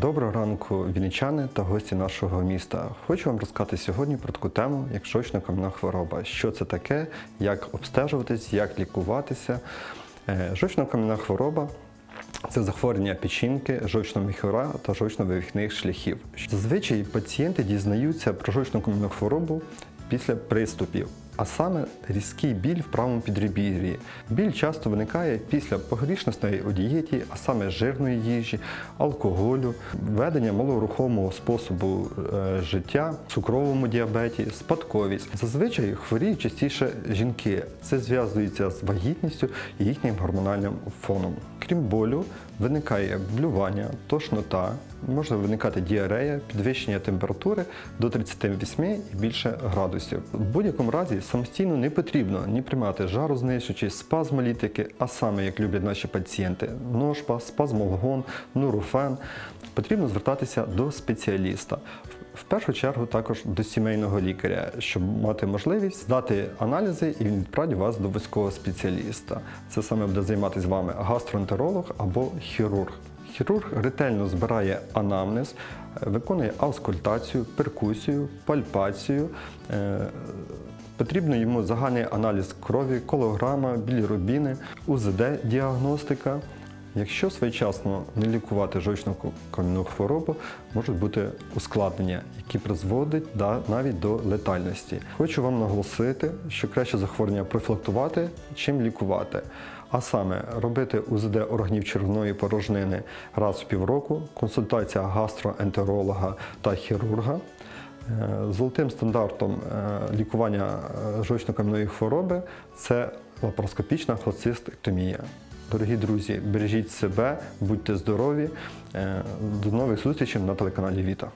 Доброго ранку, вінничани та гості нашого міста. Хочу вам розказати сьогодні про таку тему, як жовчно-кам'яна хвороба. Що це таке, як обстежуватись, як лікуватися. Е, Жовчно-кам'яна хвороба це захворювання печінки, жовчного міхура та жовчно-вивіхних шляхів. Зазвичай пацієнти дізнаються про жовчно-кам'яну хворобу після приступів. А саме різкий біль в правому підребір'ї. Біль часто виникає після погрішностей у дієті, а саме жирної їжі, алкоголю, ведення малорухомого способу е, життя, цукровому діабеті, спадковість. Зазвичай хворіють частіше жінки. Це зв'язується з вагітністю і їхнім гормональним фоном. Крім болю, виникає блювання, тошнота, може виникати діарея, підвищення температури до 38 і більше градусів. В будь-якому разі самостійно не потрібно ні приймати жарознищувачі, спазмолітики, а саме як люблять наші пацієнти: ножпа, спазмолгон, нурофен. Потрібно звертатися до спеціаліста. В першу чергу також до сімейного лікаря, щоб мати можливість здати аналізи і він відправить вас до вузького спеціаліста. Це саме буде займатися вами гастроентеролог або хірург. Хірург ретельно збирає анамнез, виконує аускультацію, перкусію, пальпацію. Е, Потрібно йому загальний аналіз крові, колограма, білірубіни, УЗД-діагностика. Якщо своєчасно не лікувати жовчну кам'яну хворобу, можуть бути ускладнення, які призводять навіть до летальності. Хочу вам наголосити, що краще захворювання профілактувати, чим лікувати. А саме робити УЗД органів червної порожнини раз в півроку, консультація гастроентеролога та хірурга. Е, Золотим стандартом е, лікування е, жовчно-кам'яної хвороби це лапароскопічна холецистектомія. Дорогі друзі, бережіть себе, будьте здорові. Е, До нових зустрічей на телеканалі Віта.